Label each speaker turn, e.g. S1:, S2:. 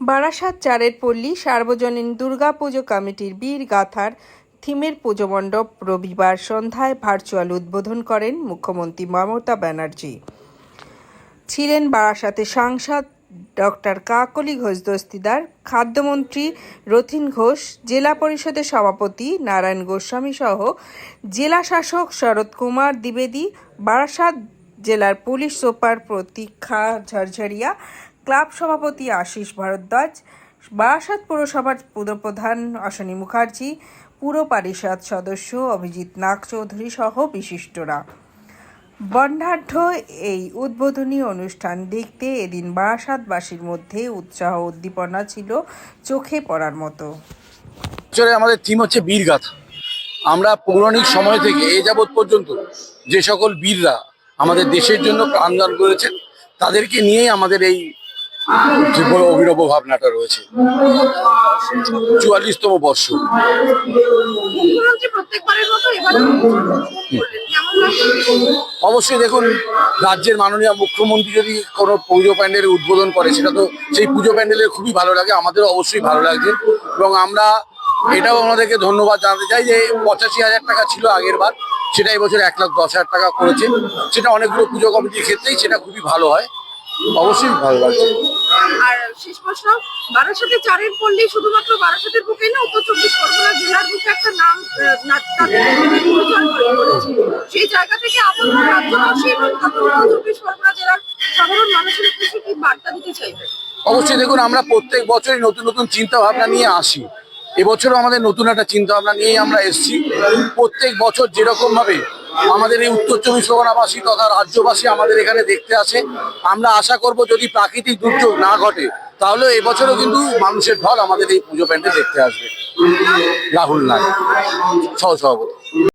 S1: বারাসাত চারের পল্লী সার্বজনীন দুর্গাপুজো কমিটির বীর গাথার থিমের পুজো মণ্ডপ রবিবার সন্ধ্যায় ভার্চুয়াল উদ্বোধন করেন মুখ্যমন্ত্রী মমতা ব্যানার্জি। ছিলেন বারাসাতে সাংসদ ডক্টর কাকলি ঘোষ দস্তিদার, খাদ্যমন্ত্রী রথিন ঘোষ, জেলা পরিষদের সভাপতি নারায়ণ গোস্বামী সহ জেলা শাসক শরৎ কুমার দ্বিবেদী, বারাসাত জেলার পুলিশ সুপার প্রতীক্ষা ঝরঝরিয়া ক্লাব সভাপতি আশিস ভারদ্বাজ, বারাসাত পুরসভার পুরপ্রধান অশ্বনী মুখার্জি, পুর পরিষদ সদস্য অভিজিৎ নাগ চৌধুরী সহ বিশিষ্টরা। বর্ণাঢ্য এই উদ্বোধনী অনুষ্ঠান দেখতে এদিন বারাসাতবাসীর মধ্যে উৎসাহ উদ্দীপনা ছিল চোখে পড়ার মতো।
S2: বছরে আমাদের থিম হচ্ছে বীরগাথা। আমরা পৌরাণিক সময় থেকে এ যাবৎ পর্যন্ত যে সকল বীররা আমাদের দেশের জন্য প্রাণদান করেছেন, তাদেরকে নিয়েই আমাদের এই যে বড় অভিনব ভাবনাটা রয়েছে। চুয়াল্লিশতম বর্ষ। অবশ্যই দেখুন রাজ্যের মাননীয় মুখ্যমন্ত্রী যদি কোনো পুজো প্যান্ডেলের উদ্বোধন করে সেটা তো সেই পুজো প্যান্ডেলের খুবই ভালো লাগে আমাদেরও অবশ্যই ভালো লাগছে। এবং আমরা এটাও আমাদেরকে ধন্যবাদ জানাতে চাই যে পঁচাশি হাজার টাকা ছিল আগের বার সেটা এবছর এক লাখ দশ হাজার টাকা করেছে। সেটা অনেকগুলো পুজো কমিটির ক্ষেত্রেই সেটা খুবই ভালো হয়। অবশ্যই ভালো লাগছে।
S3: আর শেষ প্রশ্ন, বারাসাতে চারের পল্লী শুধুমাত্র বারাসাতের বুকে না, উত্তর চব্বিশ পরগনা জেলার বুকে একটা নাম। সেই জায়গা থেকে আপনার রাজ্যবাসী এবং উত্তর চব্বিশ পরগনা জেলার সাধারণ মানুষের উদ্দেশ্যে কি বার্তা দিতে চাইবেন
S2: অবশ্যই দেখুন, আমরা প্রত্যেক বছরই নতুন নতুন চিন্তা ভাবনা নিয়ে আসি। এবছরও আমাদের নতুন একটা চিন্তা ভাবনা নিয়েই আমরা এসেছি। প্রত্যেক বছর যেরকম ভাবে আমাদের এই উত্তর চব্বিশ পরগনাবাসী তথা রাজ্যবাসী আমাদের এখানে দেখতে আসে। আমরা আশা করব যদি প্রাকৃতিক দুর্যোগ না ঘটে, তাহলে এবছরও কিন্তু মানুষের ঢল আমাদের এই পুজো প্যান্ডে দেখতে আসবে। রাহুল নাগ সহ সভাপতি।